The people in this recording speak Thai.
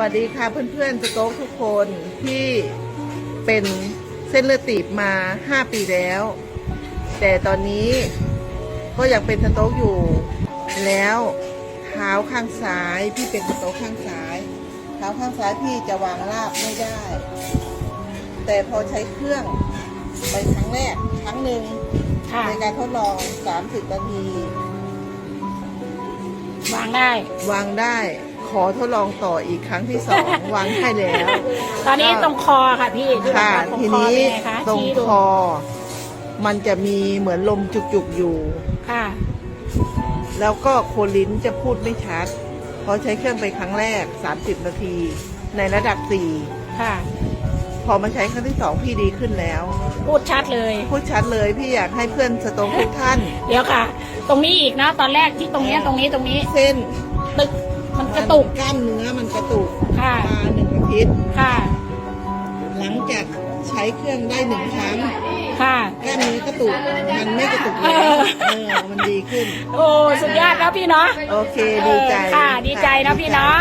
สวัสดีค่ะเพื่อนๆสโต๊กทุกคนที่เป็นเส้นเลือดตีบมา 5 ปีแล้ว แต่ตอนนี้ก็ยังเป็นสโต๊กอยู่ แล้วเท้าข้างซ้ายพี่เป็นสโต๊กข้างซ้าย เท้าข้างซ้ายพี่จะวางราบไม่ได้ แต่พอใช้เครื่องไปครั้งแรกครั้งหนึ่งค่ะในการทดลอง 30นาที วางได้ วางได้ ขอทดลองต่ออีกครั้งที่สอง วางได้แล้ว ตอนนี้ตรงคอค่ะพี่ดูค่ะตรงทีคอนี้เป็นไงคะตรงชี้คดูอมันจะมีเหมือนลมจุกๆอยู่ ค่ะ แล้วก็โคนลิ้นจะพูดไม่ชัด เพราะใช้เครื่องไปครั้งแรก 30 นาที ในระดับ ค่ะ 4 พอมาใช้ครั้งที่ 2 พี่ดีขึ้นแล้ว พูดชัดเลย พูดชัดเลยพี่อยากให้เพื่อนสตรงทุกท่าน เดี๋ยวค่ะ ตรงนี้อีกนะ ตอนแรกที่ตรงเนี้ยตรงนี้ตรงนี้ เส้นตึก มันกระตุก กล้ามเนื้อมันกระตุกค่ะ มาหนึ่งอาทิตย์ ค่ะ หลังจากใช้เครื่องได้หนึ่งครั้ง ค่ะ กล้ามเนื้อกระตุก มันไม่กระตุกแล้วเออ เออมันดีขึ้น โอ้ สุดยอดแล้วพี่เนาะโอเค ดีใจ เออค่ะ ดีใจนะพี่เนาะ